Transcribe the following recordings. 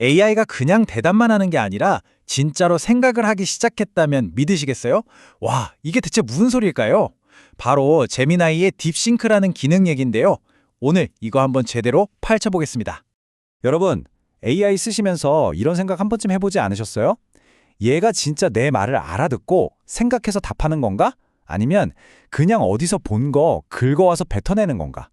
AI가 그냥 대답만 하는 게 아니라 진짜로 생각을 하기 시작했다면 믿으시겠어요? 와, 이게 대체 무슨 소리일까요? 바로 제미나이의 딥싱크라는 기능 얘긴데요. 오늘 이거 한번 제대로 파헤쳐 보겠습니다. 여러분, AI 쓰시면서 이런 생각 한 번쯤 해보지 않으셨어요? 얘가 진짜 내 말을 알아듣고 생각해서 답하는 건가? 아니면 그냥 어디서 본 거 긁어와서 뱉어내는 건가?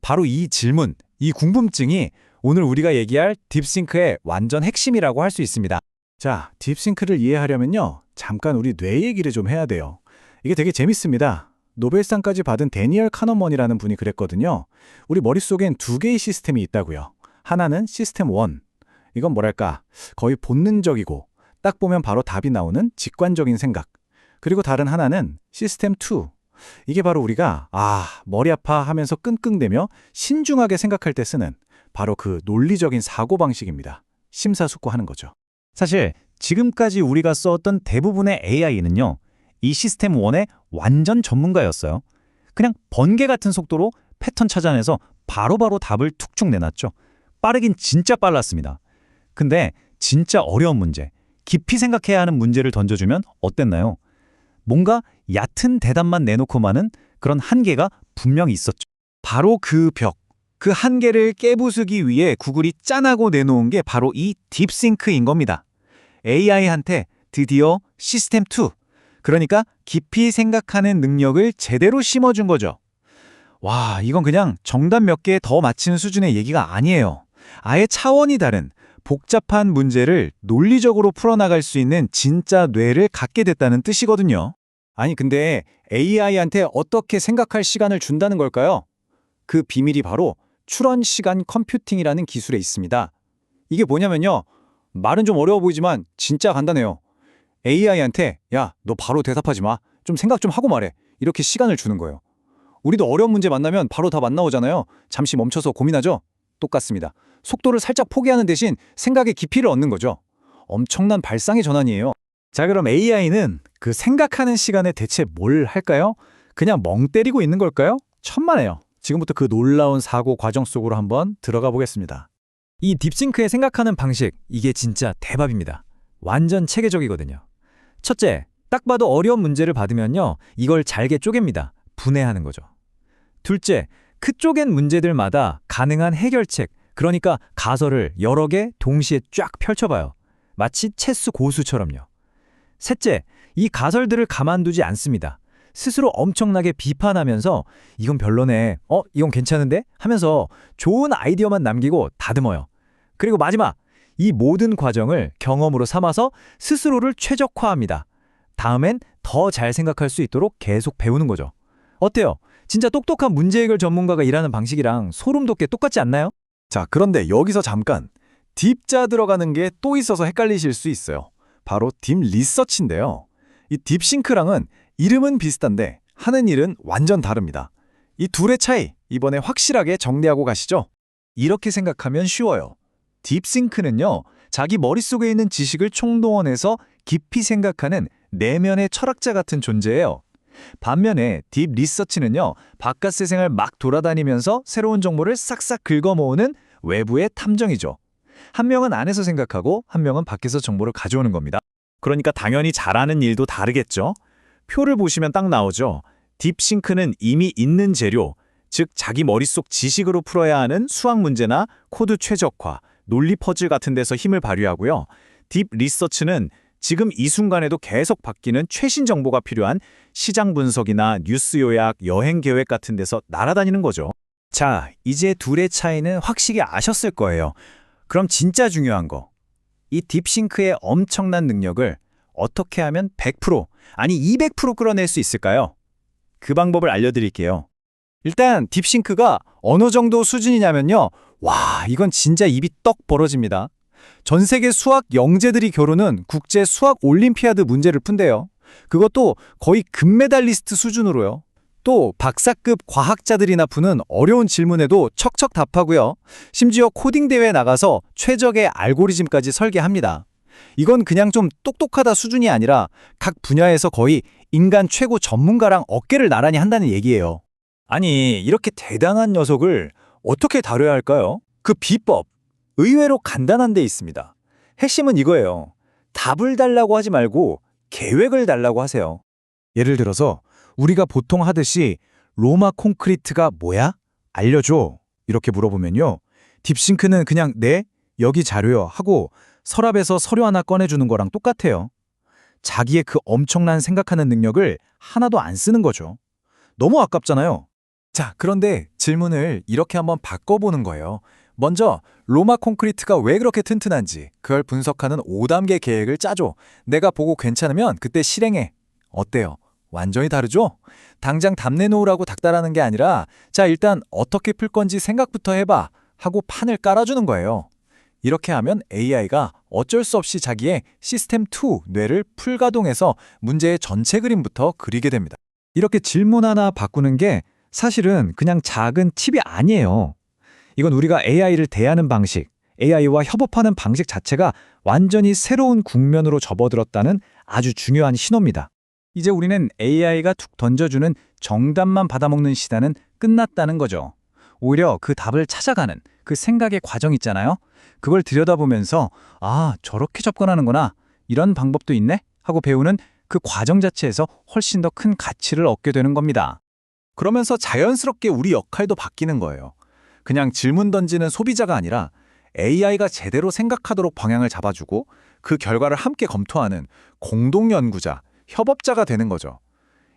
바로 이 질문, 이 궁금증이 오늘 우리가 얘기할 딥싱크의 완전 핵심이라고 할 수 있습니다. 자, 딥싱크를 이해하려면요. 잠깐 우리 뇌 얘기를 좀 해야 돼요. 이게 되게 재밌습니다. 노벨상까지 받은 데니얼 카너먼이라는 분이 그랬거든요. 우리 머릿속엔 두 개의 시스템이 있다고요. 하나는 시스템 1. 이건 뭐랄까, 거의 본능적이고 딱 보면 바로 답이 나오는 직관적인 생각. 그리고 다른 하나는 시스템 2. 이게 바로 우리가 아, 머리 아파 하면서 끙끙대며 신중하게 생각할 때 쓰는 바로 그 논리적인 사고방식입니다. 심사숙고하는 거죠. 사실 지금까지 우리가 써왔던 대부분의 AI는요. 이 시스템 1의 완전 전문가였어요. 그냥 번개 같은 속도로 패턴 찾아내서 바로바로 답을 툭툭 내놨죠. 빠르긴 진짜 빨랐습니다. 근데 진짜 어려운 문제, 깊이 생각해야 하는 문제를 던져주면 어땠나요? 뭔가 얕은 대답만 내놓고만은 그런 한계가 분명히 있었죠. 바로 그 벽, 그 한계를 깨부수기 위해 구글이 짠하고 내놓은 게 바로 이 딥싱크인 겁니다. AI한테 드디어 시스템 2, 그러니까 깊이 생각하는 능력을 제대로 심어준 거죠. 와, 이건 그냥 정답 몇 개 더 맞히는 수준의 얘기가 아니에요. 아예 차원이 다른 복잡한 문제를 논리적으로 풀어나갈 수 있는 진짜 뇌를 갖게 됐다는 뜻이거든요. 아니, 근데 AI한테 어떻게 생각할 시간을 준다는 걸까요? 그 비밀이 바로 출원 시간 컴퓨팅이라는 기술에 있습니다. 이게 뭐냐면요. 말은 좀 어려워 보이지만 진짜 간단해요. AI한테 야, 너 바로 대답하지 마. 좀 생각 좀 하고 말해. 이렇게 시간을 주는 거예요. 우리도 어려운 문제 만나면 바로 답 안 나오잖아요. 잠시 멈춰서 고민하죠? 똑같습니다. 속도를 살짝 포기하는 대신 생각의 깊이를 얻는 거죠. 엄청난 발상의 전환이에요. 자, 그럼 AI는 그 생각하는 시간에 대체 뭘 할까요? 그냥 멍 때리고 있는 걸까요? 천만에요. 지금부터 그 놀라운 사고 과정 속으로 한번 들어가 보겠습니다. 이 딥싱크의 생각하는 방식, 이게 진짜 대박입니다. 완전 체계적이거든요. 첫째, 딱 봐도 어려운 문제를 받으면요. 이걸 잘게 쪼갭니다. 분해하는 거죠. 둘째, 크 쪼갠 문제들마다 가능한 해결책, 그러니까 가설을 여러 개 동시에 쫙 펼쳐봐요. 마치 체스 고수처럼요. 셋째, 이 가설들을 가만두지 않습니다. 스스로 엄청나게 비판하면서 이건 별로네, 어, 이건 괜찮은데? 하면서 좋은 아이디어만 남기고 다듬어요. 그리고 마지막, 이 모든 과정을 경험으로 삼아서 스스로를 최적화합니다. 다음엔 더 잘 생각할 수 있도록 계속 배우는 거죠. 어때요? 진짜 똑똑한 문제 해결 전문가가 일하는 방식이랑 소름 돋게 똑같지 않나요? 자, 그런데 여기서 잠깐 딥자 들어가는 게 또 있어서 헷갈리실 수 있어요. 바로 딥 리서치인데요. 이 딥싱크랑은 이름은 비슷한데 하는 일은 완전 다릅니다. 이 둘의 차이 이번에 확실하게 정리하고 가시죠. 이렇게 생각하면 쉬워요. 딥싱크는요. 자기 머릿속에 있는 지식을 총동원해서 깊이 생각하는 내면의 철학자 같은 존재예요. 반면에 딥 리서치는요. 바깥 세상을 막 돌아다니면서 새로운 정보를 싹싹 긁어 모으는 외부의 탐정이죠. 한 명은 안에서 생각하고 한 명은 밖에서 정보를 가져오는 겁니다. 그러니까 당연히 잘하는 일도 다르겠죠. 표를 보시면 딱 나오죠. 딥싱크는 이미 있는 재료, 즉 자기 머릿속 지식으로 풀어야 하는 수학 문제나 코드 최적화, 논리 퍼즐 같은 데서 힘을 발휘하고요. 딥 리서치는 지금 이 순간에도 계속 바뀌는 최신 정보가 필요한 시장 분석이나 뉴스 요약, 여행 계획 같은 데서 날아다니는 거죠. 자, 이제 둘의 차이는 확실히 아셨을 거예요. 그럼 진짜 중요한 거. 이 딥싱크의 엄청난 능력을 어떻게 하면 100% 아니 200% 끌어낼 수 있을까요? 그 방법을 알려드릴게요. 일단 딥싱크가 어느 정도 수준이냐면요. 와, 이건 진짜 입이 떡 벌어집니다. 전 세계 수학 영재들이 겨루는 국제 수학 올림피아드 문제를 푼대요. 그것도 거의 금메달리스트 수준으로요. 또 박사급 과학자들이나 푸는 어려운 질문에도 척척 답하고요. 심지어 코딩 대회에 나가서 최적의 알고리즘까지 설계합니다. 이건 그냥 좀 똑똑하다 수준이 아니라 각 분야에서 거의 인간 최고 전문가랑 어깨를 나란히 한다는 얘기예요. 아니, 이렇게 대단한 녀석을 어떻게 다뤄야 할까요? 그 비법, 의외로 간단한 데 있습니다. 핵심은 이거예요. 답을 달라고 하지 말고 계획을 달라고 하세요. 예를 들어서 우리가 보통 하듯이 로마 콘크리트가 뭐야? 알려줘. 이렇게 물어보면요. 딥싱크는 그냥 네, 여기 자료요 하고 서랍에서 서류 하나 꺼내주는 거랑 똑같아요. 자기의 그 엄청난 생각하는 능력을 하나도 안 쓰는 거죠. 너무 아깝잖아요. 자, 그런데 질문을 이렇게 한번 바꿔보는 거예요. 먼저 로마 콘크리트가 왜 그렇게 튼튼한지 그걸 분석하는 5단계 계획을 짜줘. 내가 보고 괜찮으면 그때 실행해. 어때요? 완전히 다르죠? 당장 답 내놓으라고 닥달하는 게 아니라 자 일단 어떻게 풀 건지 생각부터 해봐 하고 판을 깔아주는 거예요. 이렇게 하면 AI가 어쩔 수 없이 자기의 시스템 2 뇌를 풀가동해서 문제의 전체 그림부터 그리게 됩니다. 이렇게 질문 하나 바꾸는 게 사실은 그냥 작은 팁이 아니에요. 이건 우리가 AI를 대하는 방식, AI와 협업하는 방식 자체가 완전히 새로운 국면으로 접어들었다는 아주 중요한 신호입니다. 이제 우리는 AI가 툭 던져주는 정답만 받아먹는 시대는 끝났다는 거죠. 오히려 그 답을 찾아가는 그 생각의 과정 있잖아요. 그걸 들여다보면서 아, 저렇게 접근하는구나. 이런 방법도 있네? 하고 배우는 그 과정 자체에서 훨씬 더 큰 가치를 얻게 되는 겁니다. 그러면서 자연스럽게 우리 역할도 바뀌는 거예요. 그냥 질문 던지는 소비자가 아니라 AI가 제대로 생각하도록 방향을 잡아주고 그 결과를 함께 검토하는 공동 연구자, 협업자가 되는 거죠.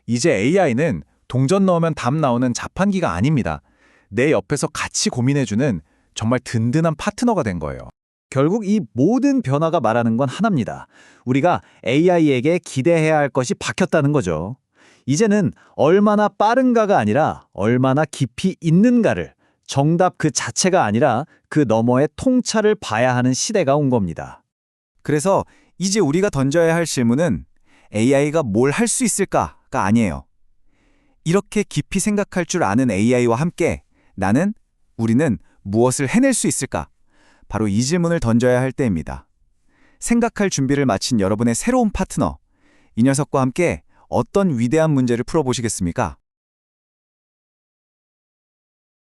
이제 AI는 동전 넣으면 답 나오는 자판기가 아닙니다. 내 옆에서 같이 고민해주는 정말 든든한 파트너가 된 거예요. 결국 이 모든 변화가 말하는 건 하나입니다. 우리가 AI에게 기대해야 할 것이 박혔다는 거죠. 이제는 얼마나 빠른가가 아니라 얼마나 깊이 있는가를 정답 그 자체가 아니라 그 너머의 통찰을 봐야 하는 시대가 온 겁니다. 그래서 이제 우리가 던져야 할 질문은 AI가 뭘 할 수 있을까가 아니에요. 이렇게 깊이 생각할 줄 아는 AI와 함께 나는, 우리는 무엇을 해낼 수 있을까? 바로 이 질문을 던져야 할 때입니다. 생각할 준비를 마친 여러분의 새로운 파트너, 이 녀석과 함께 어떤 위대한 문제를 풀어보시겠습니까?